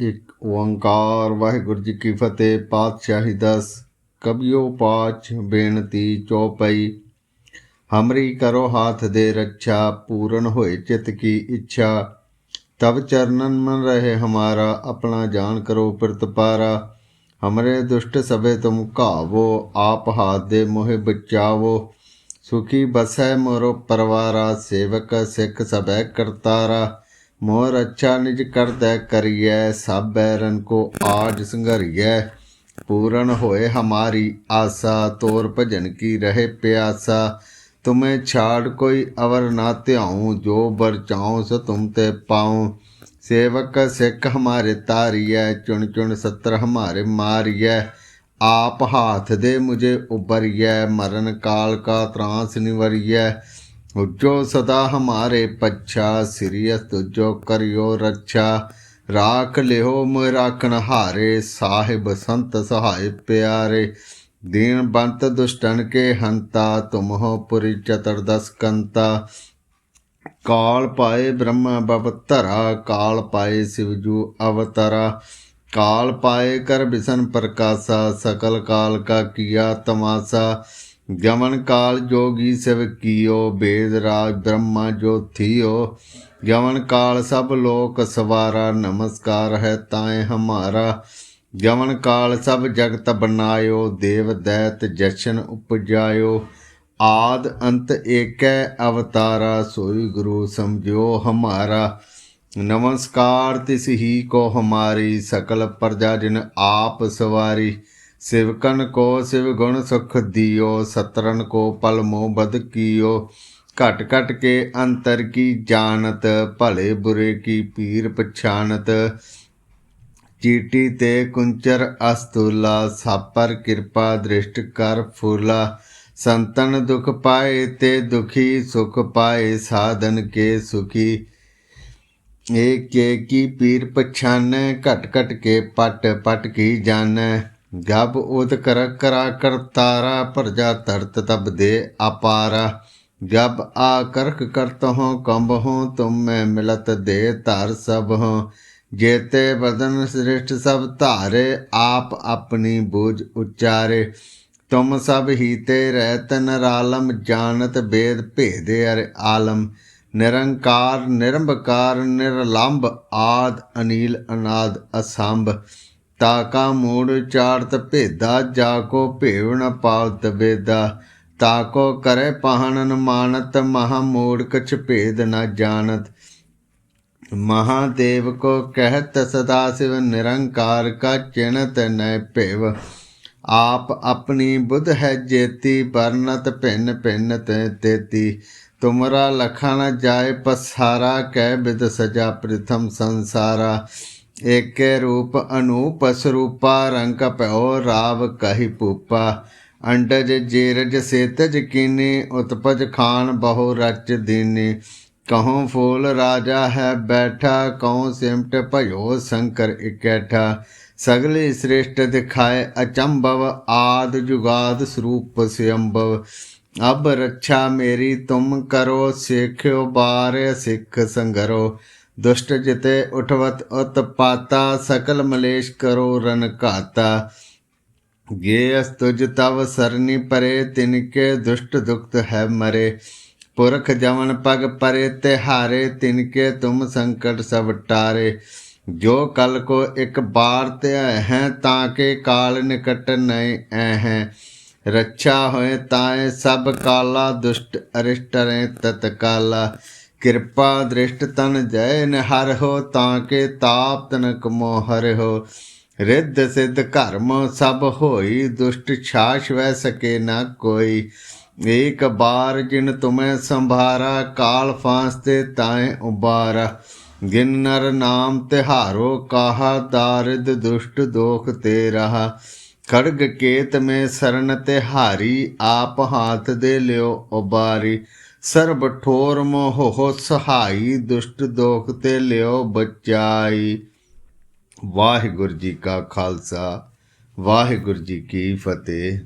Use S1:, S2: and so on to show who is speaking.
S1: ਇੱਕ ਓੰਕਾਰ ਵਾਹਿਗੁਰੂ ਜੀ ਕੀ ਫਤਿਹ, ਪਾਤਸ਼ਾਹੀ ਦਸ ਕਬਿਓ ਪਾਚ ਬੇਨਤੀ ਚੌਪਈ, ਹਮਰੀ ਕਰੋ ਹਾਥ ਦੇ ਰੱਛਾ, ਪੂਰਨ ਹੋਏ ਚਿਤ ਕੀ ਇੱਛਾ ਤਬ ਚਰਨਨ ਮਨ ਰਹੇ ਹਮਾਰਾ, ਆਪਣਾ ਜਾਨ ਕਰੋ ਪ੍ਰਤਪਾਰਾ ਹਮਰੇ ਦੁਸ਼ਟ ਸਭੇ ਤੁਮ ਘਾਵੋ, ਆਪ ਹਾਥ ਦੇ ਮੋਹਿ ਬਚਾਵੋ, ਸੁਖੀ ਬਸੈ ਮੋਰੋ ਪਰਵਾਰਾ, ਸੇਵਕ ਸਿੱਖ ਸਭੈ ਕਰਤਾਰਾ ਮੋਰ ਅੱਛਾ ਨਿਜ ਕਰਦੈ ਕਰੀਐ ਸਭ ਬੈਰਨ ਕੋ ਆਜ ਸੰਘਰੀਐ। ਪੂਰਨ ਹੋਏ ਹਮਾਰੀ ਆਸਾ, ਤੋਰ ਭਜਨ ਕੀ ਰਹੇ ਪਿਆਸਾ। ਤੁਮੇ ਛਾੜ ਕੋਈ ਅਵਰ ਨਾ ਧਿਆਉ, ਜੋ ਬਰ ਚਾਉ ਸੋ ਤੁਮ ਤੇ ਪਾਉ। ਸੇਵਕ ਸਿੱਖ ਹਮਾਰੇ ਤਾਰੀਐ, ਚੁਣ ਚੁਣ ਸਤਰ ਹਮਾਰੇ ਮਾਰੀਐ। ਆਪ ਹਾਥ ਦੇ ਮੁਝੇ ਉਬਰੀਐ ਮਰਨ ਕਾਲ ਕਾ ਤਰਾਸ ਨਿਵਰੀਐ। ਉਜੋ ਸਦਾ ਹਮਾਰੇ ਪੱਛਾ ਸਿਰਿਯਸ ਤੁਜੋ ਕਰਿਓ ਰੱਛਾ। ਰਾਖ ਲਿਓ ਮੋਇ ਰਾਖਣ ਹਾਰੇ, ਸਾਹਿਬ ਸੰਤ ਸਹਾਇ ਪਿਆਰੇ। ਦੀਨ ਬੰਤ ਦੁਸ਼ਟਨ ਕੇ ਹੰਤਾ, ਤੁਮਹੁ ਪੁਰੀ ਚਤਰਦਸ ਕੰਤਾ। ਕਾਲ ਪਾਏ ਬ੍ਰਹਮ ਬਵਤਰਾ ਕਾਲ ਪਾਏ ਸਿਵਜੂ ਅਵਤਰਾ। ਕਾਲ ਪਾਏ ਕਰ ਬਿਸਨ ਪ੍ਰਕਾਸ਼ਾ, ਸਕਲ ਕਾਲ ਕਾ ਕੀਆ ਤਮਾਸਾ। ਗਮਨ ਕਾਲ ਜੋਗੀ ਸਿਵ ਕੀਓ, ਬੇਦ ਰਾਜ ਬ੍ਰਹਮਾ ਜੋ ਥੀਓ। ਗਮਨ ਕਾਲ ਸਭ ਲੋਕ ਸਵਾਰਾ, ਨਮਸਕਾਰ ਹੈ ਤਾਏ ਹਮਾਰਾ। ਗਮਨ ਕਾਲ ਸਭ ਜਗਤ ਬਨਾਇਓ, ਦੇਵ ਦੈਤ ਜਸ਼ਨ ਉਪਜਾਇਓ। ਆਦ ਅੰਤ ਏਕੈ ਅਵਤਾਰਾ, ਸੋਈ ਗੁਰੂ ਸਮਝਿਓ ਹਮਾਰਾ। ਨਮਸਕਾਰ ਤਿਸ ਹੀ ਕੋ ਹਮਾਰੀ, ਸਕਲ ਪ੍ਰਜਾ ਜਿਨ ਆਪ ਸਵਾਰੀ। ਸਿਵਕਨ ਕੋ ਸਿਵ ਗੁਣ ਸੁਖ ਦਿਓ ਸਤਰਨ ਕੋ ਪਲ ਮੋ ਬਦ ਕੀਓ। ਘਟ ਘਟ ਕੇ ਅੰਤਰ ਕੀ ਜਾਣਤ, ਭਲੇ ਬੁਰੇ ਕੀ ਪੀਰ ਪਛਾਨਤ ਚੀਟੀ ਤੇ ਕੁੰਚਰ ਅਸਤੁਲਾ, ਸਾਪਰ ਕਿਰਪਾ ਦ੍ਰਿਸ਼ਟ ਕਰ ਫੂਲਾ। ਸੰਤਨ ਦੁਖ ਪਾਏ ਤੇ ਦੁਖੀ, ਸੁਖ ਪਾਏ ਸਾਧਨ ਕੇ ਸੁਖੀ। ਏਕ ਕੇ ਕੀ ਪੀਰ ਪਛਾਨੈ, ਘਟ ਘਟ ਕੇ ਪਟ ਪਟ ਕੀ ਜਾਣੈ। ਗਬ ਉਦ ਕਰ ਕਰਾ ਕਰਤਾਰਾ ਪ੍ਰਜਾ ਤਰਤ ਤਬ ਦੇ ਅਪਾਰਾ। ਜਬ ਆ ਕਰਕ ਕਰਤ ਹੋ ਕੰਬ ਹੋ ਤੁਮ ਮੈਂ ਮਿਲਤ ਦੇ ਧਰ ਸਭ ਹੋ ਜੇਤੇ ਬਦਨ ਸ੍ਰਿਸ਼ਟ ਸਭ ਧਾਰੇ, ਆਪ ਆਪਣੀ ਬੂਝ ਉਚਾਰੇ। ਤੁਮ ਸਭ ਹੀਤੇ ਰਹਿਤ ਨਰਾਲਮ, ਜਾਣਤ ਬੇਦ ਭੇਦੇ ਅਰ ਆਲਮ। ਨਿਰੰਕਾਰ, ਨਿਰੰਬਕਾਰ ਨਿਰਲੰਭ ਆਦ, ਅਨੀਲ, ਅਨਾਦ, ਅਸੰਭ। ਤਾਕਾ ਮੂੜ ਚਾਰਤ ਭੇਦਾ, ਜਾ ਕੋ ਭੇਵ ਨ ਪਾਵਤ ਬੇਦਾ ਤਾਕੋ ਕਰੇ ਪਹਨਨ ਮਾਨਤ ਮਹਾ ਮੂੜ ਕਛ ਭੇਦ ਨ ਜਾਣਤ। ਮਹਾਦੇਵ ਕੋ ਕਹਿਤ, ਸਦਾ ਸਿਵ ਨਿਰੰਕਾਰ ਕਾ ਚਿਣਤ ਨੈ ਭੇਵ। ਆਪ ਆਪਣੀ ਬੁੱਧ ਹੈ ਜੇਤੀ ਬਰਨਤ ਭਿੰਨ ਭਿੰਨ ਤੇ ਤੇਤੀ। ਤੁਮਰਾ ਲਖਣ ਜਾਏ ਪਸਾਰਾ, ਕਹਿ ਬਿਦ ਸਜਾ ਪ੍ਰਥਮ ਸੰਸਾਰਾ। ਏਕੇ ਰੂਪ ਅਨੂਪ ਸਰੂਪਾ ਰੰਗ ਭਇਓ ਰਾਵ ਕਹੀ ਪੂਪਾ ਅੰਡਜ ਜੇਰਜ ਸੇਤਜ ਕੀਨੀ, ਉਤਪਜ ਖਾਨ ਬਹੁ ਰਚ ਦੀਨੀ। ਕਹੋਂ ਫੂਲ ਰਾਜਾ ਹੈ ਬੈਠਾ ਕਹੋਂ ਸਿਮਟ ਭਇਓ ਸ਼ੰਕਰ ਇਕੈਠਾ। ਸਗਲੀ ਸ੍ਰੇਸ਼ਟ ਦਿਖਾਏ ਅਚੰਭਵ, ਆਦ ਜੁਗਾਦ ਸਰੂਪ ਸਿਅੰਭਵ। ਅਬ ਰੱਛਾ ਮੇਰੀ, ਤੁਮ ਕਰੋ, ਸਿੱਖਿਓ ਬਾਰ ਸਿੱਖ ਸੰਗਰੋ। ਦੁਸ਼ਟ ਜਿਤੇ ਉਠਵਤ ਉਤਪਾਤਾ ਸਕਲ ਮਲੇਸ਼ ਕਰੋ ਰਨ ਘਾਤਾ। ਗੇ ਅਸਤੁਜ ਤਵ ਸਰਨੀ ਪਰੇ ਤਿਨਕੇ ਦੁਸ਼ਟ ਦੁਖਤ ਹੈ ਮਰੇ। ਪੁਰਖ ਜਮਨ ਪਗ ਪਰੇ ਤੇ ਹਾਰੇ ਤਿਨਕੇ ਤੁਮ ਸੰਕਟ ਸਭ ਟਾਰੇ। ਜੋ ਕਲ ਕੋ ਇੱਕ ਬਾਰ ਤੇ ਹੈ ਤਾਂ ਕੇ ਕਾਲ ਨਿਕਟ ਨਹੀਂ ਐ ਹੈ ਰੱਛਾ ਹੋਏ ਤਾਏ, ਸਭ ਕਾਲਾ ਦੁਸ਼ਟ ਅਰਿਸ਼ਟ ਰੇ ਤਤ ਕਾਲਾ ਕਿਰਪਾ ਦ੍ਰਿਸ਼ਟ ਤਨ ਜੈ ਨ ਹਰ ਹੋ, ਤਾਂ ਕੇ ਤਾਪ ਤਨਕ ਮੋਹਰ ਹੋ। ਰਿੱਧ ਸਿੱਧ ਕਰਮ ਸਭ ਹੋਈ, ਦੁਸ਼ਟ ਛਾਛ ਵੈ ਸਕੇ ਨਾ ਕੋਈ। ਏਕ ਬਾਰ ਜਿਨ ਤੁਮੈ ਸੰਭਾਰਾ, ਕਾਲ ਫਾਂਸ ਤੇ ਤਾਏ ਉਬਾਰਾ। ਗਿਨ ਨਰ ਨਾਮ ਤਿਹਾਰੋ, ਕਾਹਾ ਦਾਰਿਦ ਦੁਸ਼ਟ ਦੋਖ ਤੇ ਰਹਾ। ਖੜਗ ਕੇਤ ਮੇ ਸਰਨ ਤਿਹਾਰੀ, ਆਪ ਹਾਥ ਦੇ ਲਿਓ ਉਬਾਰੀ। ਸਰਬ ਠੋਰ ਮੋਹ ਸਹਾਈ, ਦੁਸ਼ਟ ਦੋਖ ਤੇ ਲਿਓ ਬਚਾਈ। ਵਾਹਿਗੁਰੂ ਜੀ ਕਾ ਖਾਲਸਾ, ਵਾਹਿਗੁਰੂ ਜੀ ਕੀ ਫਤਿਹ।